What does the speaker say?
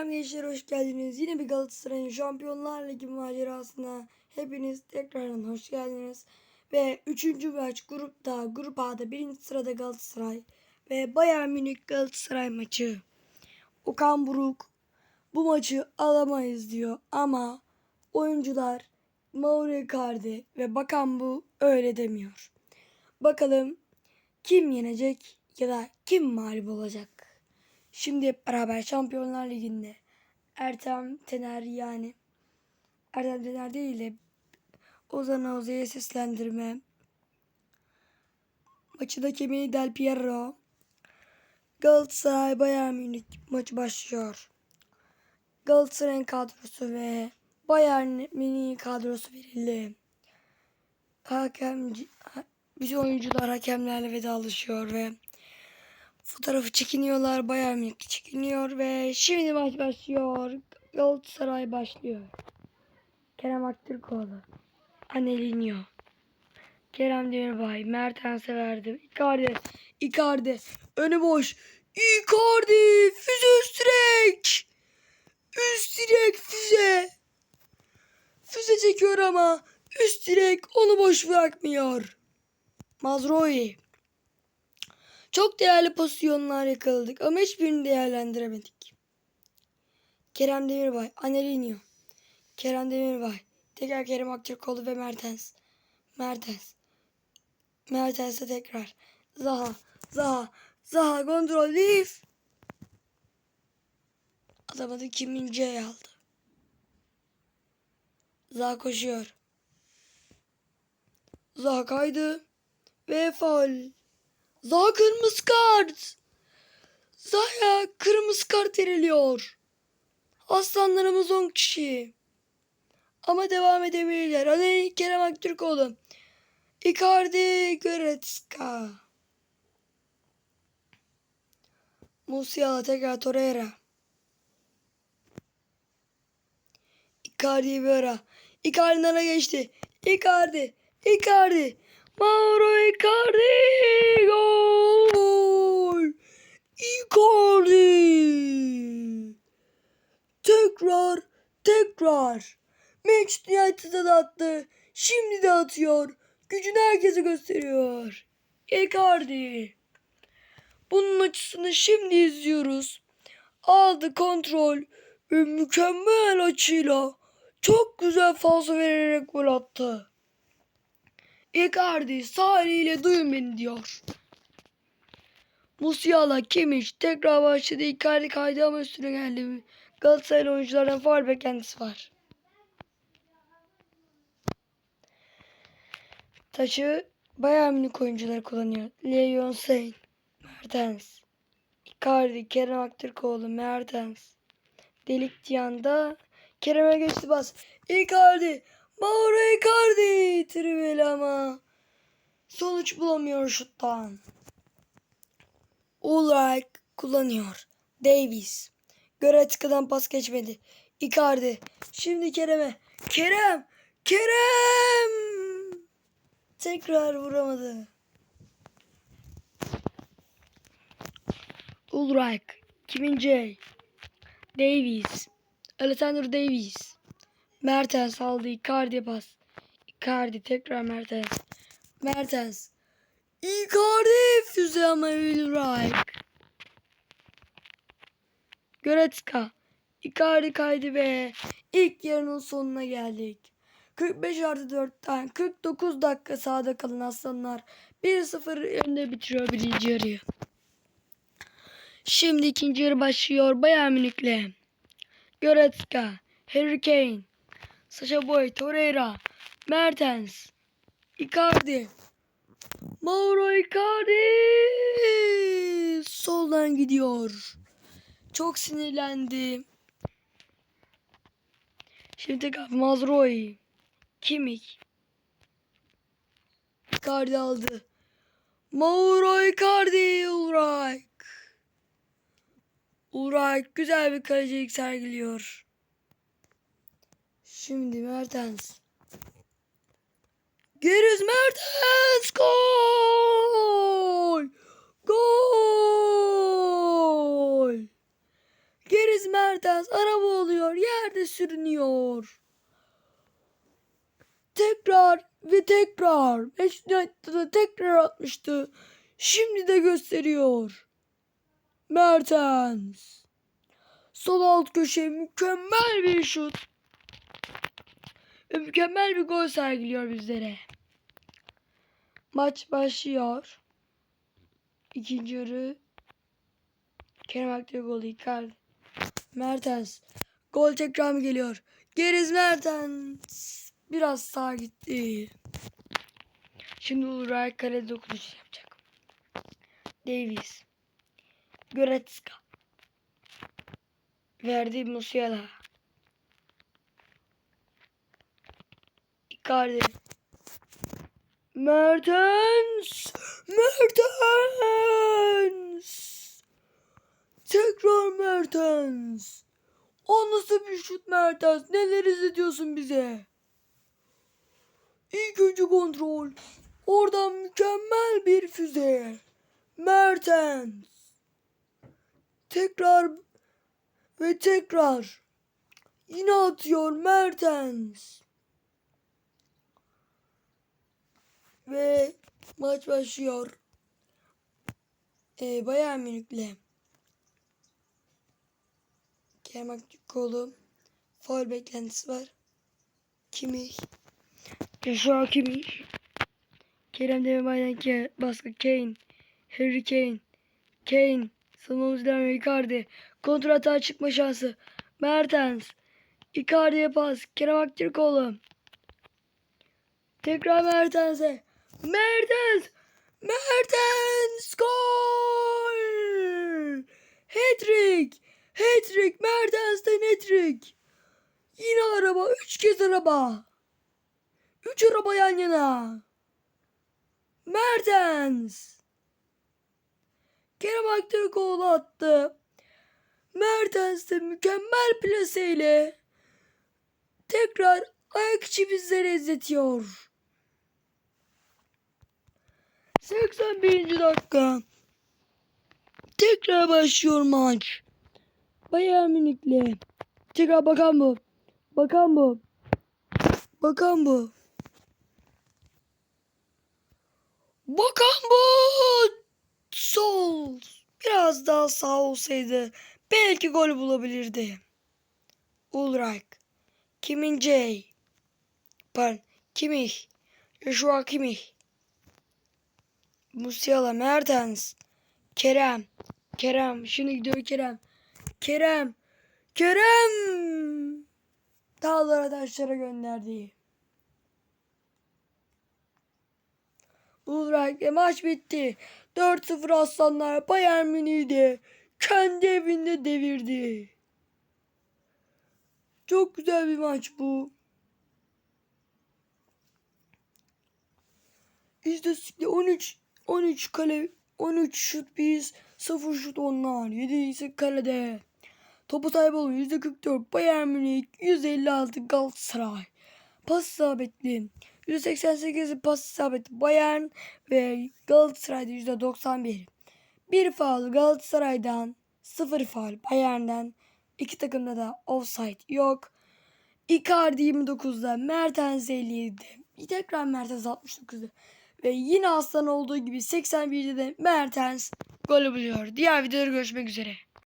Selam gençler hoş geldiniz. Yine bir Galatasaray'ın Şampiyonlar Ligi macerasına hepiniz tekrardan hoş geldiniz. Ve 3. maç grupta, grup A'da 1. sırada Galatasaray ve Bayern Münih Galatasaray maçı. Okan Buruk bu maçı alamayız diyor ama oyuncular Mauro Icardi ve Bakan bu öyle demiyor. Bakalım kim yenecek ya da kim mağlup olacak? Şimdi hep beraber Şampiyonlar Ligi'nde Ertem Tener yani Ertem Tener değil de Ozan Oğuz'a seslendirme. Maçı da kemiği Del Piero. Galatasaray Bayern Münih maçı başlıyor. Galatasaray'ın kadrosu ve Bayern Münih kadrosu verildi. Hakem, bütün oyuncular hakemlerle vedalaşıyor ve fotoğrafı çekiniyorlar. Bayern Münih çekiniyor ve şimdi maç başlıyor. Galatasaray başlıyor. Kerem Aktürkoğlu. Anelinho. Kerem Demirbay. Mertens'e verdi. Icardi. Icardi. Önü boş. Icardi. Füze üst direk. Üst direk füze. Füze çekiyor ama üst direk onu boş bırakmıyor. Mazroi. Çok değerli pozisyonlar yakaladık ama hiçbirini değerlendiremedik. Kerem Demirbay, Anelinho. Kerem Demirbay. Tekrar Kerem Aktürkoğlu ve Mertens. Mertens. Mertens'e tekrar. Zaha. Zaha. Zaha kontrol. Leaf. Atamadı. Kim İnce'yi aldı. Zaha koşuyor. Zaha kaydı. Ve faul. Zaha kırmızı kart. Zaha'ya kırmızı kart veriliyor. Aslanlarımız 10 kişi. Ama devam edebilirler. Hani Kerem Aktürkoğlu. Icardi Goretzka. Musiala tekrar Torreira. Icardi'yi bir ara. Icardi'nin ara geçti. Icardi. Icardi. Mauro Icardi. Gol. Icardi. Tekrar. Tekrar. Manchester United'a da attı. Şimdi de atıyor. Gücünü herkese gösteriyor. Icardi. Bunun açısını şimdi izliyoruz. Aldı kontrol ve mükemmel açıyla çok güzel fazla vererek gol attı. Icardi sağ eliyle duyun beni diyor. Musiala, Kimmich tekrar başladı. Icardi kaydı ama üstüne geldi. Galatasaray oyunculardan faul beklentisi var. Taşı Bayern Münih oyuncuları kullanıyor. Leon Sain, Mertens, Icardi, Kerem Aktürkoğlu, Mertens, Delik Diyan'da Kerem'e geçti bas. Icardi, Mauro Icardi, Trivela ama sonuç bulamıyor şuttan. Ulreich kullanıyor. Davis. Goretzka'dan pas geçmedi. Icardi. Şimdi Kerem'e. Kerem! Kerem! Tekrar vuramadı. Ulreich. Kimin J? Davies. Alessandro Davies. Mertens aldı. Icardi pas. Icardi tekrar Mertens. Mertens. Icardi füze ama Ulreich. Goretzka. Icardi kaydı ve ilk yarının sonuna geldik. 45 artı 4'ten 49 dakika sahada kalan aslanlar 1-0 önde bitiriyor birinci yarıyı. Şimdi ikinci yarı başlıyor Bayern Münih'le. Goretzka, Harry Kane, Sacha Boy, Torreira, Mertens, Icardi, Mauro Icardi soldan gidiyor. Çok sinirlendi. Şimdi tekrar Mazroi. Kimmich. Icardi aldı. Mauro Icardi Ulreich. Ulreich güzel bir kalecilik sergiliyor. Şimdi Mertens. Geriz Mertens gol! Gol! Geriz Mertens araba oluyor. Yerde sürünüyor. Tekrar ve tekrar. Manchester United'da tekrar atmıştı. Şimdi de gösteriyor. Mertens. Sol alt köşe mükemmel bir şut. Mükemmel bir gol sergiliyor bizlere. Maç başlıyor. İkinci yarı. Kerem Aktürkoğlu Icardi. Mertens. Gol tekrar mı geliyor? Geriz Mertens. Biraz sağa gitti. Şimdi Uğray kale dokunuşu yapacak. Davies. Goretzka. Verdi Musiala. Icardi. Mertens. Mertens. Tekrar Mertens. O nasıl bir şut Mertens? Neler izletiyorsun bize? İlk önce kontrol. Oradan mükemmel bir füze. Mertens. Tekrar ve tekrar. Yine atıyor Mertens. Ve maç başlıyor. Ee, Bayern Münih'le. Kerem Aktürkoğlu. Faul beklentisi var. Kimi? Joshua Kimi. Kerem Demirbay'dan ke baskı Kane. Harry Kane. Kane. Savunmamız devam. Icardi. Kontra atağa çıkma şansı. Mertens. Icardi'ye pas. Kerem Aktürkoğlu. Tekrar Mertens'e. Mertens. Mertens. Gol. Hat-trick. Hat-trick. Mertens'ten hat-trick. Yine araba. Üç kez araba. Üç araba yan yana. Mertens. Kerem Aktürkoğlu attı. Mertens de mükemmel plaseyle tekrar ayak içi bizlere izletiyor. 81. dakika. Tekrar başlıyor maç. Bayern Münih'le. Tekrar bakan bu. Bakan bu. Bakan bu. Bakan bu. Sol. Biraz daha sağ olsaydı belki gol bulabilirdi. Ulreich. Kimin J. Pardon. Kimmich. Joshua Kimmich. Musiala. Mertens. Kerem. Kerem. Şimdi gidiyor Kerem. Kerem. Kerem. Dağlara taşlara gönderdi. Ulreich maç bitti. 4-0 Aslanlar Bayern Münih'i de kendi evinde devirdi. Çok güzel bir maç bu. İstatistikte 13 13 kale 13 şut biz 0 şut onlar 7 ise kalede. Topu sahip olun %44 Bayern Münih 156 Galatasaray. Pas isabetli. %88 pas isabeti Bayern ve Galatasaray'da %91. Bir faul Galatasaray'dan, 0 faul Bayern'den. İki takımda da offside yok. Icardi 29'da, Mertens 57'de. Tekrar Mertens 69'da. Ve yine aslan olduğu gibi 81'de de Mertens golü buluyor. Diğer videoda görüşmek üzere.